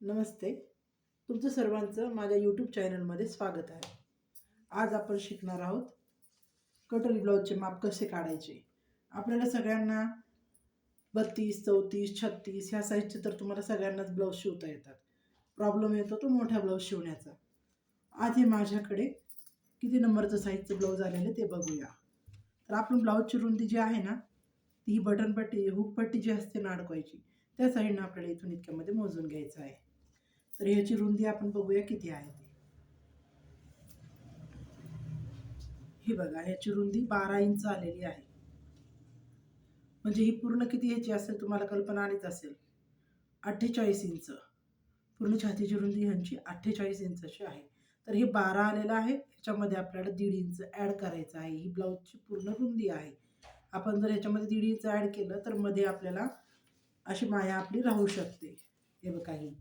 नमस्ते. तुमचं सर्वांचं माझ्या यूट्यूब चॅनलमध्ये स्वागत आहे. आज आपण शिकणार आहोत कटोरी ब्लाऊजचे माप कसे काढायचे? आपल्याला सगळ्यांना बत्तीस चौतीस छत्तीस ह्या साईजचे तर तुम्हाला सगळ्यांनाच ब्लाऊज शिवता येतात. प्रॉब्लेम येतो तो मोठा ब्लाऊज शिवण्याचा. आज हे माझ्याकडे किती नंबरचं साईजचं ब्लाऊज आलेलं ते बघूया. तर आपण ब्लाऊजची रुंदी जी आहे ना ती ही बटनपट्टी हुकपट्टी जी असते ना अडकवायची त्या साईडनं आपल्याला इथून इतक्यामध्ये मोजून घ्यायचं आहे. तर ह्याची रुंदी आपण बघूया किती आहे ती. ही बघा ह्याची रुंदी बारा इंच आलेली आहे. म्हणजे ही पूर्ण किती ह्याची असेल तुम्हाला कल्पना आलीच असेल. अठ्ठेचाळीस इंच. पूर्ण छातीची रुंदी ह्यांची अठ्ठेचाळीस इंच अशी आहे. तर हे बारा आलेलं आहे ह्याच्यामध्ये आपल्याला दीड इंच ॲड करायचं आहे. ही ब्लाऊजची पूर्ण रुंदी आहे. आपण जर ह्याच्यामध्ये दीड इंच ॲड केलं तर मध्ये आपल्याला अशी माया आपली राहू शकते. हे काही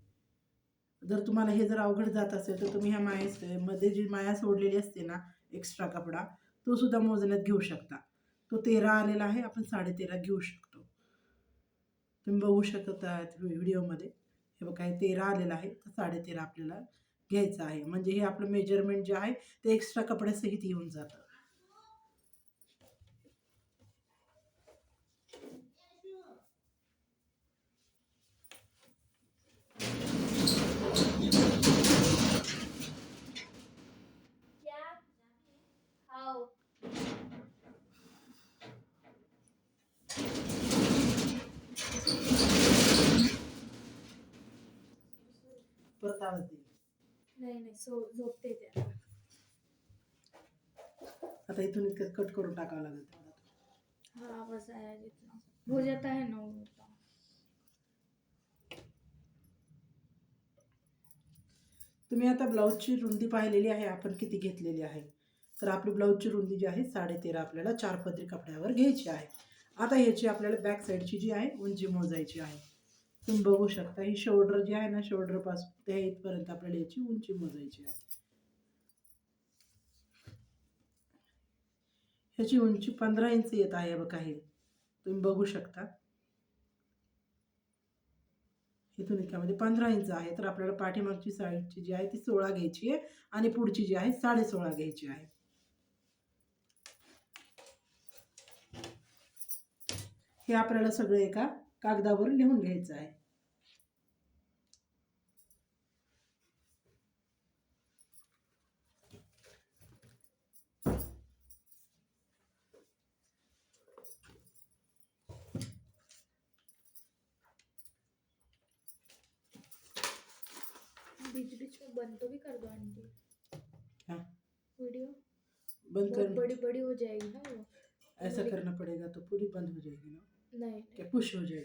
जर तुम्हाला हे जर अवघड जात असेल तर तुम्ही ह्या माया मध्ये जी माया सोडलेली असते ना एक्स्ट्रा कपडा तो सुद्धा मोजण्यात घेऊ शकता. तो तेरा आलेला आहे आपण साडेतेरा घेऊ शकतो. तुम्ही बघू शकत आहात व्हिडिओमध्ये. हे बघा हे तेरा आलेला आहे तर साडेतेरा आपल्याला घ्यायचं आहे. म्हणजे हे आपलं मेजरमेंट जे आहे ते एक्स्ट्रा कपड्यासहित येऊन जातं. देईल नाही नाही सो झोपते त्या आता इथून इतकं कट करून टाकावं लागेल तुम्हाला हा आवाज़ आया जितना हो जाता है ना वो तो। तुम्ही आता ब्लाऊजची रुंदी पाहिलेली आहे आपण किती घेतलेली आहे? तर आपली ब्लाऊजची रुंदी जी आहे साडेतेरा आपल्याला चार पदरी कपड्यावर घ्यायची आहे. आता ह्याची आपल्याला बॅक साईडची जी आहे उंची मोजायची आहे. तुम्ही बघू शकता ही शोल्डर जी आहे ना शोल्डरपासून त्या इथपर्यंत आपल्याला याची उंची मोजायची आहे. ह्याची उंची पंधरा इंच येत आहे बघा हे. तुम्ही बघू शकता. इथून इतक्यामध्ये पंधरा इंच आहे. तर आपल्याला पाठीमागची साईडची जी आहे ती सोळा घ्यायची आहे आणि पुढची जी आहे साडे सोळा घ्यायची आहे. हे आपल्याला सगळं एका कागदावर लिहून घ्यायचं आहे. बीच बीच में बंद तो भी कर दो आंटी। हाँ। वीडियो? बंद कर बड़ी बड़ी हो जाएगी ना वो। ऐसा करना पड़ेगा तो पूरी बंद हो जाएगी ना। नहीं क्या पुश हो जाएगी